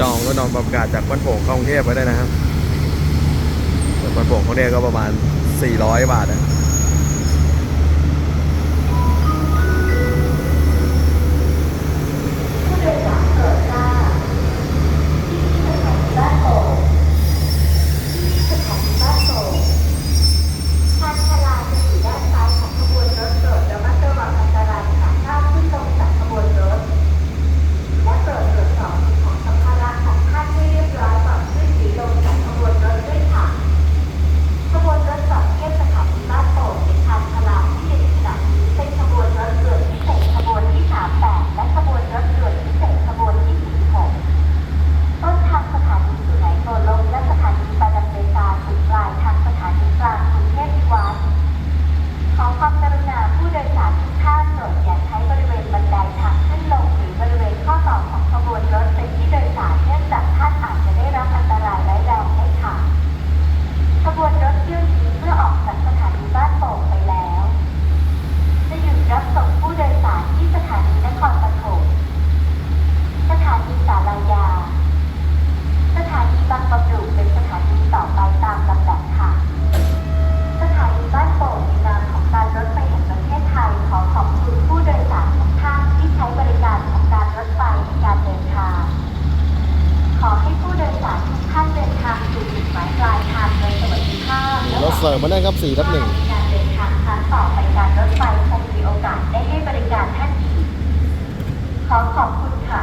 จองรถนอนประกาศจากบ้านโป่งกรุงเทพไว้ได้นะครับส่วนบ้านโป่งเขาเนี่ยก็ประมาณ 400 บาทนะ สร์ฟมาได้ครับสี่ทับหนึ่งการเดินทางครั้งต่อไปการรถไฟคงมีโอกาสได้ให้บริการท่านอีกขอขอบคุณค่ะ